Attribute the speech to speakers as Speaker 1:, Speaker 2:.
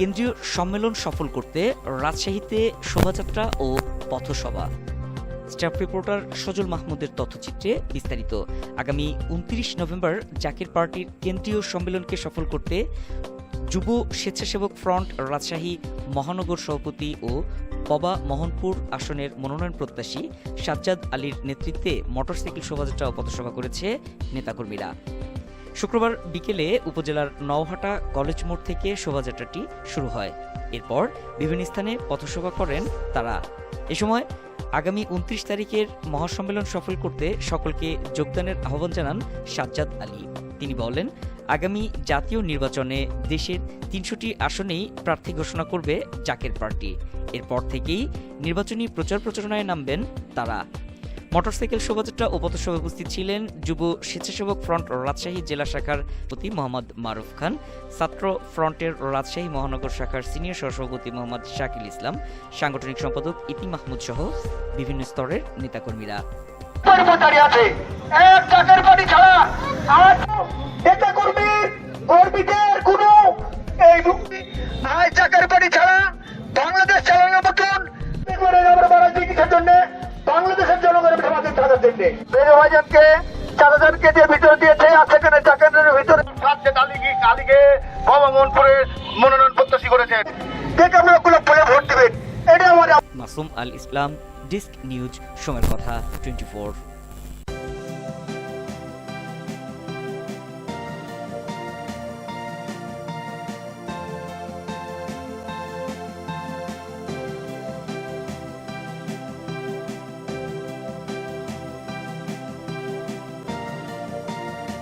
Speaker 1: কেন্দ্রীয় সম্মেলন সফল করতে রাজশাহীতে শোভাযাত্রা ও পথসভা। স্টাফ রিপোর্টার সজল মাহমুদের তথ্যচিত্রে বিস্তারিত। আগামী উনত্রিশ নভেম্বর জাকির পার্টির কেন্দ্রীয় সম্মেলনকে সফল করতে যুব স্বেচ্ছাসেবক ফ্রন্ট রাজশাহী মহানগর সভাপতি ও পবা মোহনপুর আসনের মনোনয়ন প্রত্যাশী সাজ্জাদ আলীর নেতৃত্বে মোটরসাইকেল শোভাযাত্রা ও পথসভা করেছে নেতাকর্মীরা। শুক্রবার বিকেলে উপজেলার নওহাটা কলেজ মোড় থেকে শোভাযাত্রাটি শুরু হয়। এরপর বিভিন্ন স্থানে পথসভা করেন তারা। এ সময় আগামী উনত্রিশ তারিখের মহাসম্মেলন সফল করতে সকলকে যোগদানের আহ্বান জানান সাজ্জাদ আলী। তিনি বলেন, আগামী জাতীয় নির্বাচনে দেশের তিনশোটি আসনেই প্রার্থী ঘোষণা করবে জাকের পার্টি। এরপর থেকেই নির্বাচনী প্রচার প্রচারণায় নামবেন তারা। মোটরসাইকেল শোভাযাত্রা ও পথসভায় উপস্থিত ছিলেন যুব স্বেচ্ছাসেবক ফ্রন্ট রাজশাহী জেলা শাখার প্রতি মোহাম্মদ মারুফ খান, ছাত্র ফ্রন্টের রাজশাহী মহানগর শাখার সিনিয়র সহসভাপতি মোহাম্মদ শাকিল ইসলাম, সাংগঠনিক সম্পাদক ইতি মাহমুদ সহ বিভিন্ন স্তরের নেতাকর্মীরা।
Speaker 2: এই আয় বেড়ে ভাইজানকে চার হাজার যে ভিতরে দিয়েছে আর সেখানে চাকের ভিতরে সাতশে কালিকে কালিকে বাবা মনপুরে মনোনয়ন প্রত্যাশী করেছেন। দেখে আপনারা কোনো বলে ভোট দিবেন। এটা আমার
Speaker 1: মাসুম আল ইসলাম ডিস্ক নিউজ সময়ের কথা টোয়েন্টি